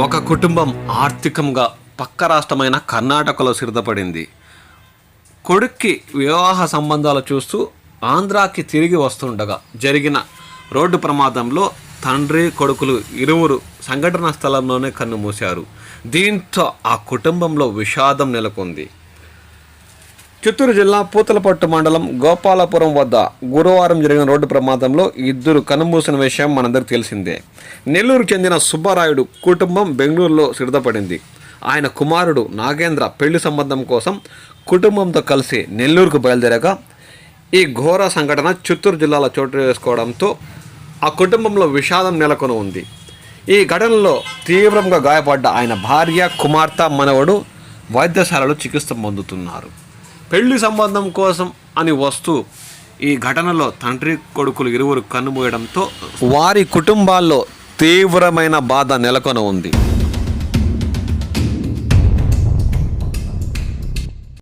ఒక కుటుంబం ఆర్థికంగా పక్క రాష్ట్రమైన కర్ణాటకలో సిద్ధపడింది. కొడుక్కి వివాహ సంబంధాలు చూస్తూ ఆంధ్రాకి తిరిగి వస్తుండగా జరిగిన రోడ్డు ప్రమాదంలో తండ్రి కొడుకులు ఇరువురు సంఘటనా స్థలంలోనే కన్నుమూశారు దీంతో ఆ కుటుంబంలో విషాదం నెలకొంది. చిత్తూరు జిల్లా పూతలపట్టు మండలం గోపాలపురం వద్ద గురువారం జరిగిన రోడ్డు ప్రమాదంలో ఇద్దరు కనుమూసిన విషయం మనందరికి తెలిసిందే. నెల్లూరు చెందిన సుబ్బారాయుడు కుటుంబం బెంగళూరులో సిద్ధపడింది ఆయన కుమారుడు నాగేంద్ర పెళ్ళి సంబంధం కోసం కుటుంబంతో కలిసి నెల్లూరుకు బయలుదేరగా ఈ ఘోర సంఘటన చిత్తూరు జిల్లాలో చోటు చేసుకోవడంతో ఆ కుటుంబంలో విషాదం నెలకొని ఉంది. ఈ ఘటనలో తీవ్రంగా గాయపడ్డ ఆయన భార్య కుమార్తె మనవడు వైద్యశాలలో చికిత్స పొందుతున్నారు. పెళ్ళి సంబంధం కోసం అని వస్తూ ఈ ఘటనలో తండ్రి కొడుకులు ఇరువురు కన్నుమూయడంతో వారి కుటుంబాల్లో తీవ్రమైన బాధ నెలకొని ఉంది